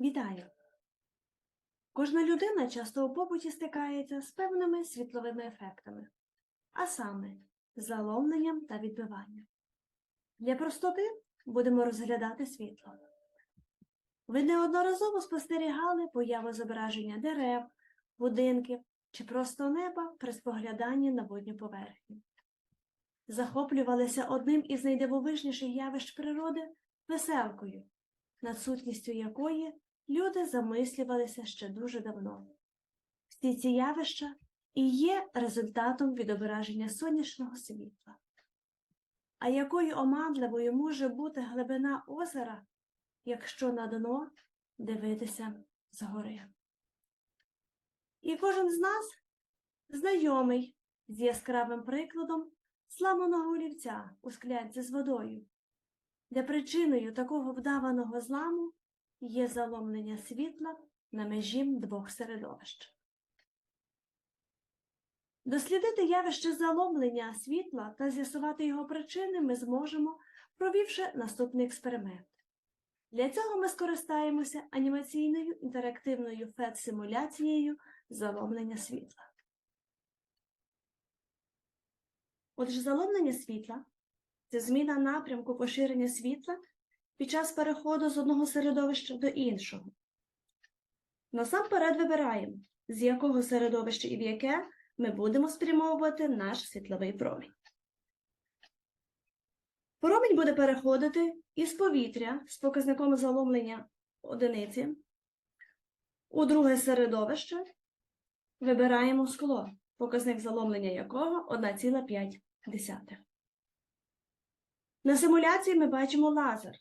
Вітаю! Кожна людина часто у побуті стикається з певними світловими ефектами, а саме заломленням та відбиванням. Для простоти будемо розглядати світло. Ви неодноразово спостерігали появу зображення дерев, будинків чи просто неба при спогляданні на водню поверхню. Захоплювалися одним із найдивовижніших явищ природи веселкою, над сутністю якої люди замислювалися ще дуже давно. Всі ці явища і є результатом відображення сонячного світла. А якою оманливою може бути глибина озера, якщо на дно дивитися згори? І кожен з нас знайомий з яскравим прикладом сламаного олівця у склянці з водою, де причиною такого вдаваного зламу є заломлення світла на межі двох середовищ. Дослідити явище заломлення світла та з'ясувати його причини ми зможемо, провівши наступний експеримент. Для цього ми скористаємося анімаційною інтерактивною FET-симуляцією заломлення світла. Отже, заломлення світла це зміна напрямку поширення світла під час переходу з одного середовища до іншого. Насамперед вибираємо, з якого середовища і в яке ми будемо спрямовувати наш світловий промінь. Промінь буде переходити із повітря з показником заломлення одиниці у друге середовище. Вибираємо скло, показник заломлення якого 1,5. На симуляції ми бачимо лазер,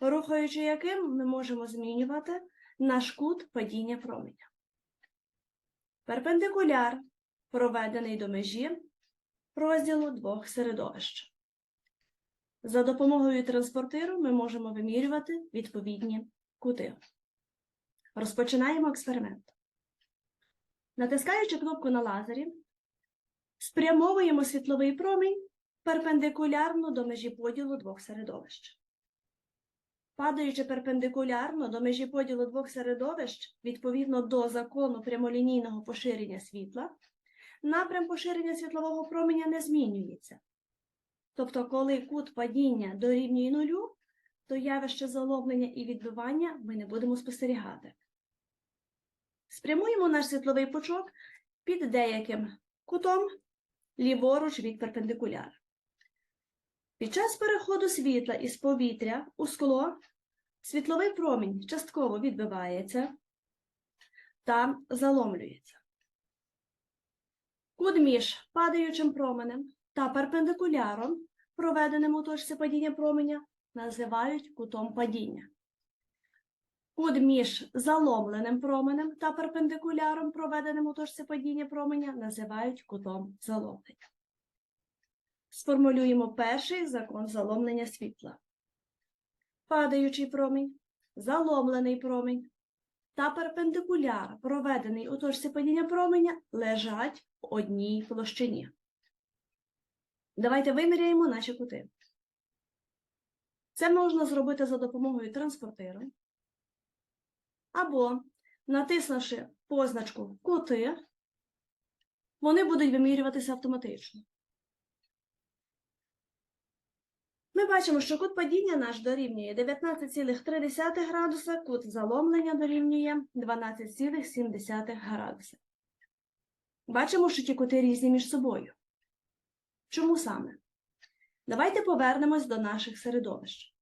рухаючи яким ми можемо змінювати наш кут падіння променя. Перпендикуляр проведений до межі розділу двох середовищ. За допомогою транспортиру ми можемо вимірювати відповідні кути. Розпочинаємо експеримент. Натискаючи кнопку на лазері, спрямовуємо світловий промінь перпендикулярно до межі поділу двох середовищ. Падаючи перпендикулярно до межі поділу двох середовищ відповідно до закону прямолінійного поширення світла, напрям поширення світлового променя не змінюється. Тобто, коли кут падіння дорівнює нулю, то явище заломлення і відбивання ми не будемо спостерігати. Спрямуємо наш світловий пучок під деяким кутом ліворуч від перпендикуляра. Під час переходу світла із повітря у скло світловий промінь частково відбивається та заломлюється. Кут між падаючим променем та перпендикуляром, проведеним у точці падіння променя, називають кутом падіння. Кут між заломленим променем та перпендикуляром, проведеним у точці падіння променя, називають кутом заломлення. Сформулюємо перший закон заломлення світла. Падаючий промінь, заломлений промінь та перпендикуляр, проведений у точці падіння променя, лежать в одній площині. Давайте виміряємо наші кути. Це можна зробити за допомогою транспортиру або натиснувши позначку кути, вони будуть вимірюватися автоматично. Ми бачимо, що кут падіння наш дорівнює 19,3 градуса, кут заломлення дорівнює 12,7 градуса. Бачимо, що ті кути різні між собою. Чому саме? Давайте повернемось до наших середовищ.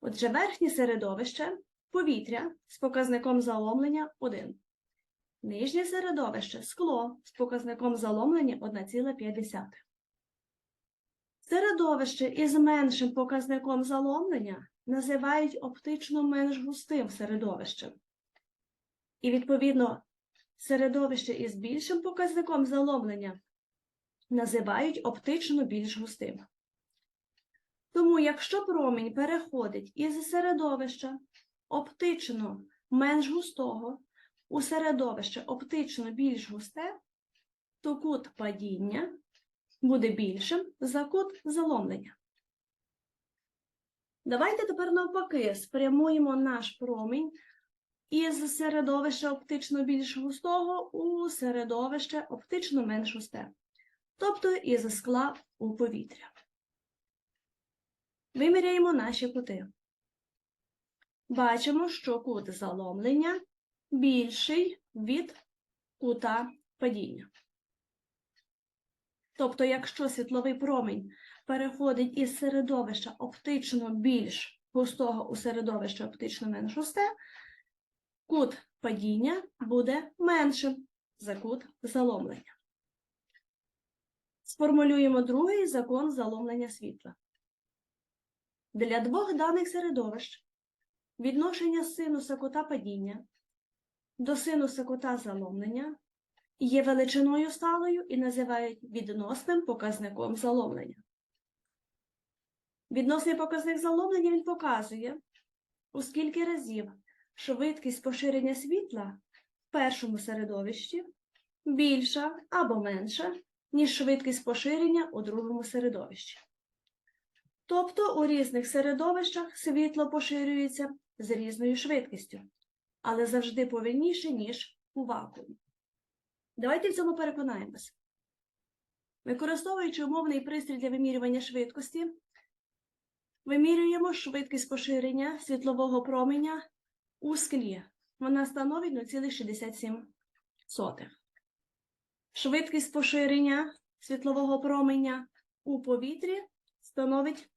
Отже, верхнє середовище повітря з показником заломлення 1. Нижнє середовище скло з показником заломлення 1,5. Середовище із меншим показником заломлення називають оптично менш густим середовищем. І, відповідно, середовище із більшим показником заломлення називають оптично більш густим. Тому, якщо промінь переходить із середовища оптично менш густого у середовище оптично більш густе, то кут падіння буде більшим за кут заломлення. Давайте тепер навпаки спрямуємо наш промінь із середовища оптично більш густого у середовище оптично менш густе, тобто із скла у повітря. Виміряємо наші кути. Бачимо, що кут заломлення більший від кута падіння. Тобто, якщо світловий промінь переходить із середовища оптично більш густого у середовище оптично менш густе, кут падіння буде меншим за кут заломлення. Сформулюємо другий закон заломлення світла. Для двох даних середовищ відношення синуса кута падіння до синуса кута заломлення є величиною сталою і називають відносним показником заломлення. Відносний показник заломлення він показує, у скільки разів швидкість поширення світла в першому середовищі більша або менша, ніж швидкість поширення у другому середовищі. Тобто у різних середовищах світло поширюється з різною швидкістю, але завжди повільніше, ніж у вакуумі. Давайте в цьому переконаємося. Використовуючи умовний пристрій для вимірювання швидкості, вимірюємо швидкість поширення світлового променя у склі. Вона становить 0,67. Швидкість поширення світлового променя у повітрі становить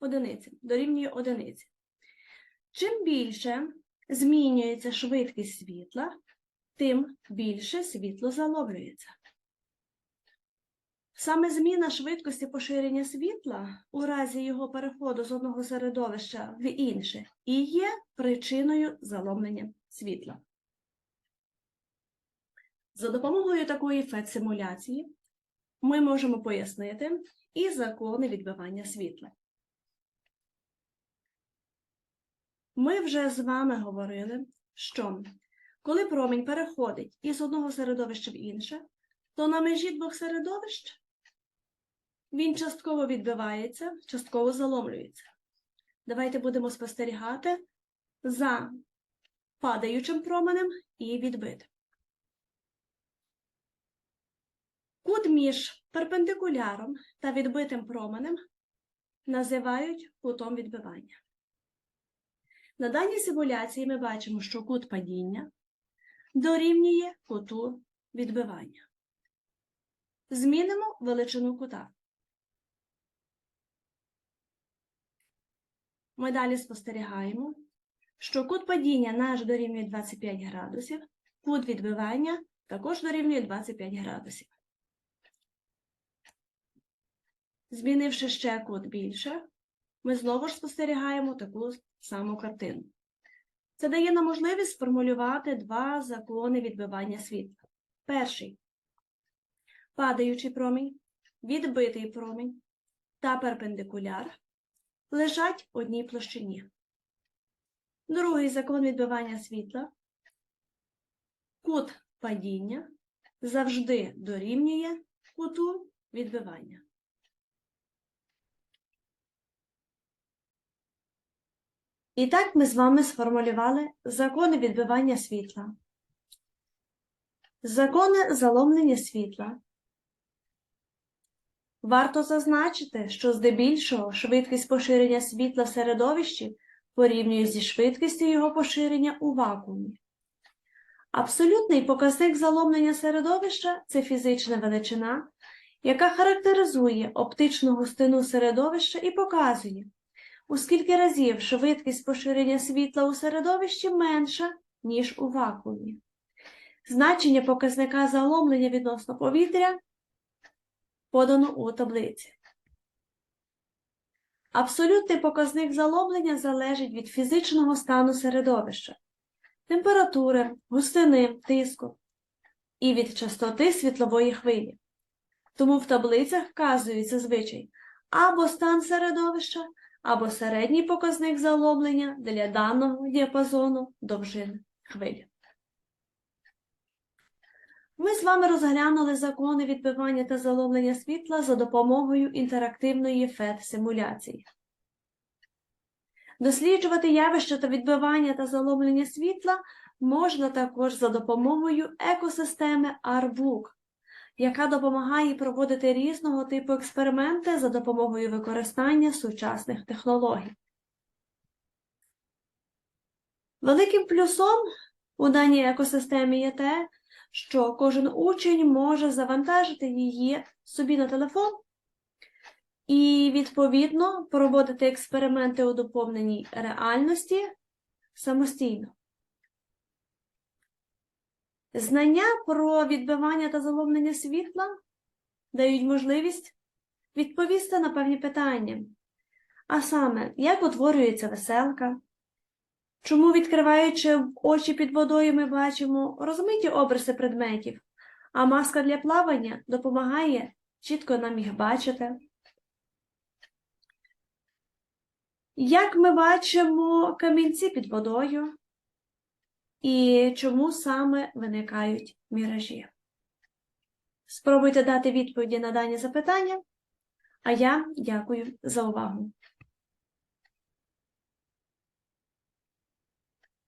одиниці, дорівнює одиниці. Чим більше змінюється швидкість світла, тим більше світло заломлюється. Саме зміна швидкості поширення світла у разі його переходу з одного середовища в інше і є причиною заломлення світла. За допомогою такої фет-симуляції ми можемо пояснити і закони відбивання світла. Ми вже з вами говорили, що коли промінь переходить із одного середовища в інше, то на межі двох середовищ він частково відбивається, частково заломлюється. Давайте будемо спостерігати за падаючим променем і відбитим. Кут між перпендикуляром та відбитим променем називають кутом відбивання. На даній симуляції ми бачимо, що кут падіння дорівнює куту відбивання. Змінимо величину кута. Ми далі спостерігаємо, що кут падіння наш дорівнює 25 градусів, кут відбивання також дорівнює 25 градусів. Змінивши ще кут більше, ми знову ж спостерігаємо таку саму картину. Це дає нам можливість сформулювати два закони відбивання світла. Перший падаючий промінь, відбитий промінь та перпендикуляр лежать в одній площині. Другий закон відбивання світла. Кут падіння завжди дорівнює куту відбивання. І так ми з вами сформулювали закони відбивання світла. Закони заломлення світла. Варто зазначити, що здебільшого швидкість поширення світла в середовищі порівнює зі швидкістю його поширення у вакуумі. Абсолютний показник заломлення середовища це фізична величина, яка характеризує оптичну густину середовища і показує, у скільки разів швидкість поширення світла у середовищі менша, ніж у вакуумі. Значення показника заломлення відносно повітря подано у таблиці. Абсолютний показник заломлення залежить від фізичного стану середовища, температури, густини, тиску і від частоти світлової хвилі. Тому в таблицях вказується звичай або стан середовища, або середній показник заломлення для даного діапазону довжини хвилі. Ми з вами розглянули закони відбивання та заломлення світла за допомогою інтерактивної FET-симуляції. Досліджувати явища та відбивання та заломлення світла можна також за допомогою екосистеми Artbook, яка допомагає проводити різного типу експерименти за допомогою використання сучасних технологій. Великим плюсом у даній екосистемі є те, що кожен учень може завантажити її собі на телефон і, відповідно, проводити експерименти у доповненій реальності самостійно. Знання про відбивання та заломлення світла дають можливість відповісти на певні питання. А саме, як утворюється веселка, чому, відкриваючи очі під водою, ми бачимо розмиті обриси предметів, а маска для плавання допомагає чітко нам їх бачити. Як ми бачимо камінці під водою, і чому саме виникають міражі? Спробуйте дати відповіді на дані запитання, а я дякую за увагу.